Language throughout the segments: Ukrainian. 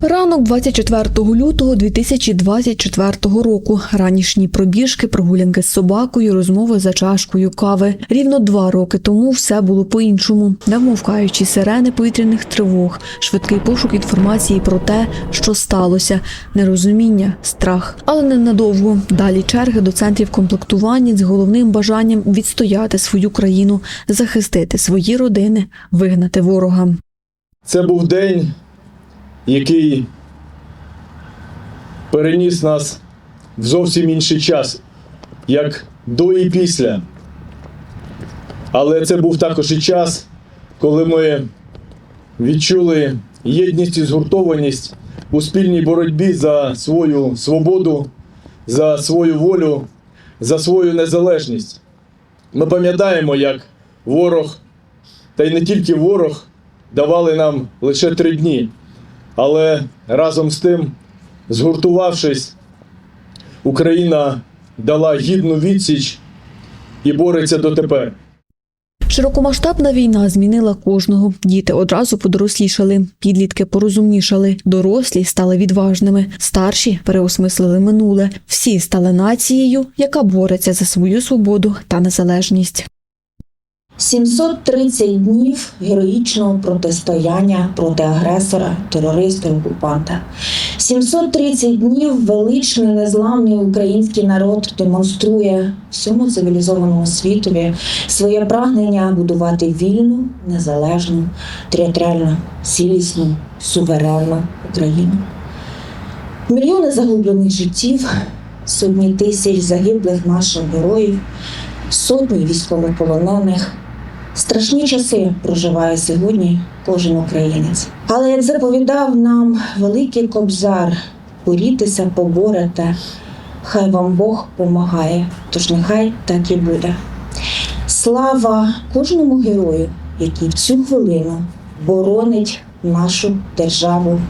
Ранок 24 лютого 2024 року. Ранішні пробіжки, прогулянки з собакою, розмови за чашкою кави. Рівно два роки тому все було по-іншому. Вмовкаючи сирени повітряних тривог, швидкий пошук інформації про те, що сталося, нерозуміння, страх. Але ненадовго. Далі черги до центрів комплектування з головним бажанням відстояти свою країну, захистити свої родини, вигнати ворога. Це був день, який переніс нас в зовсім інший час, як до і після. Але це був також і час, коли ми відчули єдність і згуртованість у спільній боротьбі за свою свободу, за свою волю, за свою незалежність. Ми пам'ятаємо, як ворог, та й не тільки ворог, давали нам лише три дні. Але разом з тим, згуртувавшись, Україна дала гідну відсіч і бореться дотепер. Широкомасштабна війна змінила кожного. Діти одразу подорослішали, підлітки порозумнішали, дорослі стали відважними, старші переосмислили минуле. Всі стали нацією, яка бореться за свою свободу та незалежність. 730 днів героїчного протистояння проти агресора, терориста, окупанта. 730 днів величний незламний український народ демонструє всьому цивілізованому світові своє прагнення будувати вільну, незалежну, територіально цілісну, суверенну Україну. Мільйони загублених життів, сотні тисяч загиблих наших героїв, сотні військовополонених. Страшні часи проживає сьогодні кожен українець. Але як заповідав нам великий кобзар, борітеся, поборете, хай вам Бог помагає, тож нехай так і буде. Слава кожному герою, який в цю хвилину боронить нашу державу,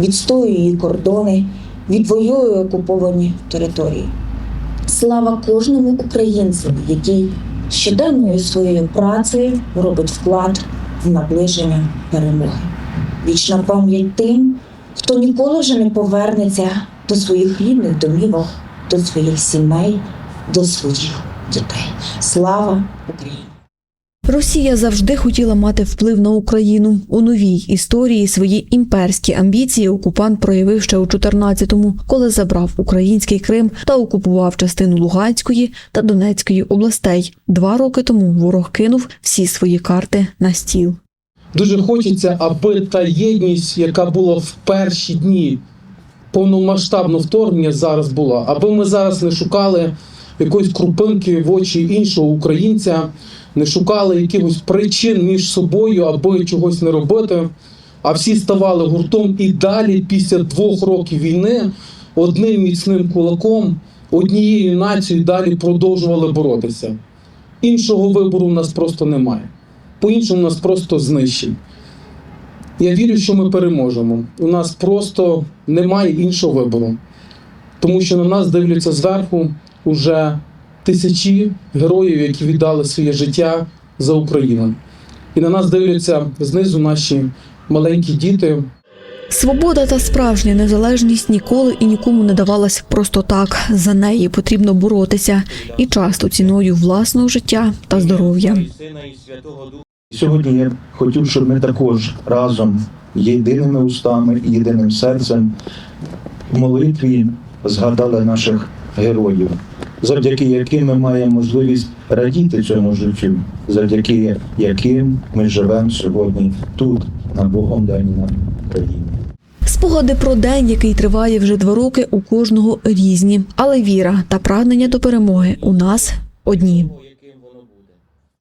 відстоює її кордони, відвоює окуповані території. Слава кожному українцю, який щоденною своєю працею робить вклад в наближення перемоги. Вічна пам'ять тим, хто ніколи вже не повернеться до своїх рідних домівок, до своїх сімей, до своїх дітей. Слава Україні! Росія завжди хотіла мати вплив на Україну. У новій історії свої імперські амбіції окупант проявив ще у 14-му, коли забрав український Крим та окупував частину Луганської та Донецької областей. Два роки тому ворог кинув всі свої карти на стіл. Дуже хочеться, аби та єдність, яка була в перші дні повномасштабного вторгнення, зараз була, аби ми зараз не шукали якоїсь крупинки в очі іншого українця, не шукали якихось причин між собою, аби чогось не робити. А всі ставали гуртом і далі, після двох років війни, одним міцним кулаком, однією нацією далі продовжували боротися. Іншого вибору в нас просто немає. По-іншому нас просто знищить. Я вірю, що ми переможемо. У нас просто немає іншого вибору. Тому що на нас дивляться зверху уже тисячі героїв, які віддали своє життя за Україну. І на нас дивляться знизу наші маленькі діти, Свобода та справжня незалежність ніколи і нікому не давалась просто так. За неї потрібно боротися і часто ціною власного життя та здоров'я. Сьогодні я хотів, щоб ми також разом єдиними устами і єдиним серцем в молитві згадали наших героїв, завдяки яким ми маємо можливість радіти цьому життю, завдяки яким ми живемо сьогодні тут, на Богом даній нам країні. Спогади про день, який триває вже два роки, у кожного різні, але віра та прагнення до перемоги у нас одні.